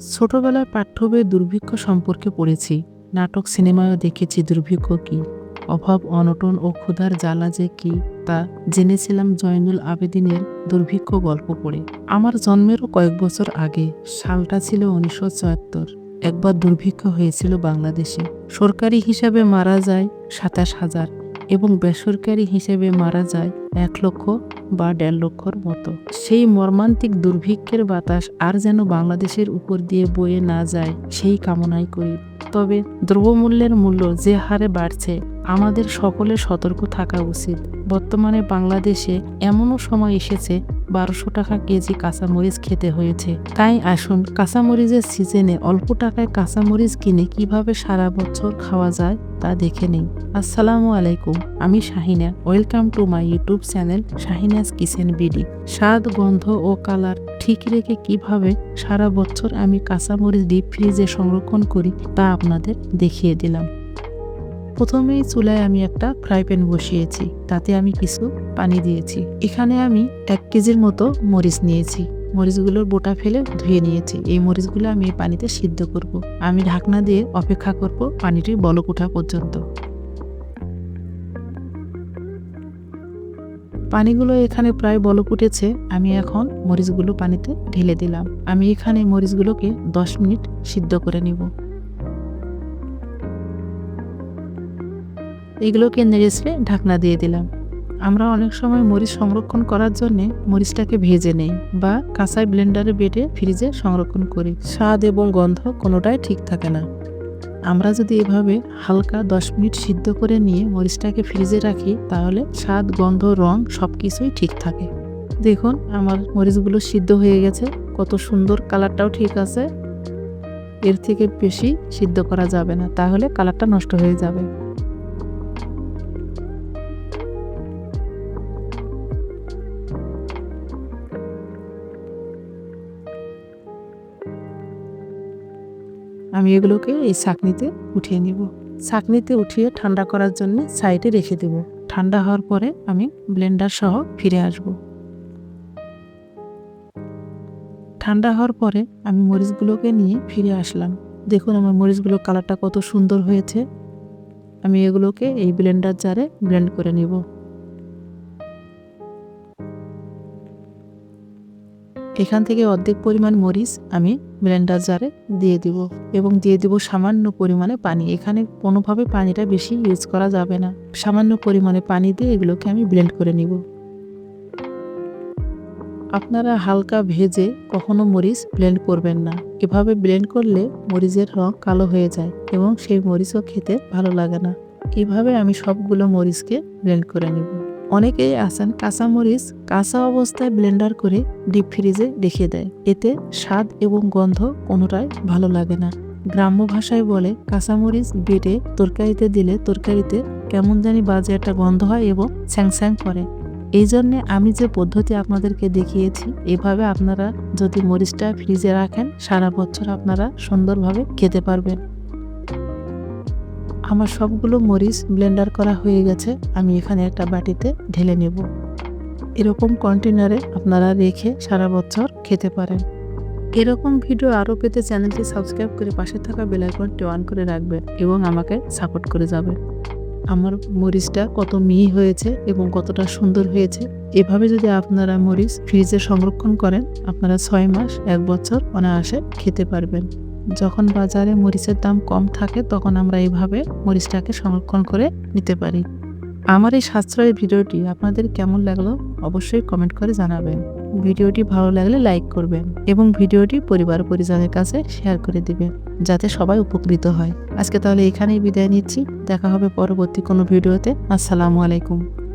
ছোটবেলায় পাঠ্য বইয়ে দুর্ভিক্ষ সম্পর্কে পড়েছি, নাটক সিনেমায়ও দেখেছি দুর্ভিক্ষ কি, অভাব, অনটন ও ক্ষুধার জ্বালা যে কি তা জেনেছিলাম জয়নুল আবেদিনের দুর্ভিক্ষ গল্প পড়ে। আমার জন্মেরও কয়েক বছর আগে, সালটা ছিল উনিশশো চুয়াত্তর, একবার দুর্ভিক্ষ হয়েছিল বাংলাদেশে। সরকারি হিসাবে মারা যায় সাতাশ হাজার। এবং বেসরকারি হিসেবে মারা যায় এক লক্ষ বা দেড় লক্ষর মতো। সেই মর্মান্তিক দুর্ভিক্ষের বাতাস আর যেন বাংলাদেশের উপর দিয়ে বয়ে না যায়, সেই কামনাই করি। তবে দ্রব্যমূল্যের মূল্য যে হারে বাড়ছে, আমাদের সকলে সতর্ক থাকা উচিত। বর্তমানে বাংলাদেশে এমনও সময় এসেছে বারোশো টাকা কেজি কাঁচামরিচ খেতে হয়েছে। তাই আসুন, কাঁচামরিচের সিজনে অল্প টাকায় কাঁচামরিচ কিনে কীভাবে সারা বছর খাওয়া যায় তা দেখে নেই আসসালামু আলাইকুম, আমি Shahina. Welcome to my YouTube channel Shahina's kitchen BD. স্বাদ, গন্ধ ও কালার ঠিক রেখে কীভাবে সারা বছর আমি কাঁচামরিচ ডিপ ফ্রিজে সংরক্ষণ করি তা আপনাদের দেখিয়ে দিলাম। প্রথমেই চুলায় আমি একটা ফ্রাই প্যান বসিয়েছি, তাতে আমি কিছু পানি দিয়েছি। এখানে আমি এক কেজির মতো মরিচ নিয়েছি। মরিচগুলোর বোটা ফেলে ধুয়ে নিয়েছি। এই মরিচগুলো আমি পানিতে সিদ্ধ করব। আমি ঢাকনা দিয়ে অপেক্ষা করব পানিটি বলক ওঠা পর্যন্ত। পানিগুলো এখানে প্রায় বলক উঠেছে। আমি এখন মরিচগুলো পানিতে ঢেলে দিলাম। আমি এখানে মরিচগুলোকে দশ মিনিট সিদ্ধ করে নিব। এগুলোকে নেড়েছে ঢাকনা দিয়ে দিলাম। আমরা অনেক সময় মরিচ সংরক্ষণ করার জন্য মরিচটাকে ভেজে নেই বা কাঁচায় ব্লেন্ডারে বেটে ফ্রিজে সংরক্ষণ করি। স্বাদ এবং গন্ধ কোনোটাই ঠিক থাকে না। আমরা যদি এভাবে হালকা দশ মিনিট সিদ্ধ করে নিয়ে মরিচটাকে ফ্রিজে রাখি, তাহলে স্বাদ, গন্ধ, রং সব কিছুই ঠিক থাকে। দেখুন, আমার মরিচগুলো সিদ্ধ হয়ে গেছে। কত সুন্দর কালারটাও ঠিক আছে। এর থেকে বেশি সিদ্ধ করা যাবে না, তাহলে কালারটা নষ্ট হয়ে যাবে। আমি এগুলোকে এই ছাঁকনিতে উঠিয়ে নিব। ছাঁকনিতে উঠিয়ে ঠান্ডা করার জন্য সাইডে রেখে দেব। ঠান্ডা হওয়ার পরে আমি ব্লেন্ডার সহ ফিরে আসব। ঠান্ডা হওয়ার পরে আমি মরিচগুলোকে নিয়ে ফিরে আসলাম। দেখুন আমার মরিচগুলোর কালারটা কত সুন্দর হয়েছে। আমি এগুলোকে এই ব্লেন্ডার জারে ব্লেন্ড করে নিব। এখান থেকে অর্ধেক পরিমাণ মরিচ আমি ব্লেন্ডার জারে দিয়ে দিব এবং দিয়ে দিব সামান্য পরিমাণে পানি। এখানে কোনোভাবে পানিটা বেশি ইউজ করা যাবে না। সামান্য পরিমাণে পানি দিয়ে এগুলোকে আমি ব্লেন্ড করে নিব। আপনারা হালকা ভেজে কখনো মরিচ ব্লেন্ড করবেন না। এভাবে ব্লেন্ড করলে মরিচের রং কালো হয়ে যায় এবং সেই মরিচও খেতে ভালো লাগে না। এভাবে আমি সবগুলো মরিচকে ব্লেন্ড করে নিব। অনেকেই আছেন কাঁচা মরিচ কাঁচা অবস্থায় ব্লেন্ডার করে ডিপ ফ্রিজে রেখে দেয়। এতে স্বাদ এবং গন্ধ কোনোটাই ভালো লাগে না। গ্রাম্য ভাষায় বলে কাঁচামরিচ বেটে তরকারিতে দিলে তরকারিতে কেমন জানি বাজে একটা গন্ধ হয় এবং স্যাং স্যাং করে। এই জন্যে আমি যে পদ্ধতি আপনাদেরকে দেখিয়েছি, এভাবে আপনারা যদি মরিচটা ফ্রিজে রাখেন, সারা বছর আপনারা সুন্দরভাবে খেতে পারবেন। আমার সবগুলো মরিচ ব্লেন্ডার করা হয়ে গেছে, আমি এখানে একটা বাটিতে ঢেলে নেব। এরকম কন্টেনারে আপনারা রেখে সারা বছর খেতে পারেন। এরকম ভিডিও আরও পেতে চ্যানেলটি সাবস্ক্রাইব করে পাশে থাকা বেলাইকনটি অন করে রাখবেন এবং আমাকে সাপোর্ট করে যাবেন। আমার মরিচটা কত মিহি হয়েছে এবং কতটা সুন্দর হয়েছে, এভাবে যদি আপনারা মরিচ ফ্রিজে সংরক্ষণ করেন, আপনারা ছয় মাস, এক বছর অনায়াসে খেতে পারবেন। যখন বাজারে মরিচের দাম কম থাকে, তখন আমরা এইভাবে মরিচটাকে সংরক্ষণ করে নিতে পারি। আমার এই সাশ্রয়ের ভিডিওটি আপনাদের কেমন লাগল অবশ্যই কমেন্ট করে জানাবেন। ভিডিওটি ভালো লাগলে লাইক করবেন এবং ভিডিওটি পরিবার পরিজনের কাছে শেয়ার করে দিবেন, যাতে সবাই উপকৃত হয়। আজকে তাহলে এখানেই বিদায় নিচ্ছি। দেখা হবে পরবর্তী কোনো ভিডিওতে। আসসালামু আলাইকুম।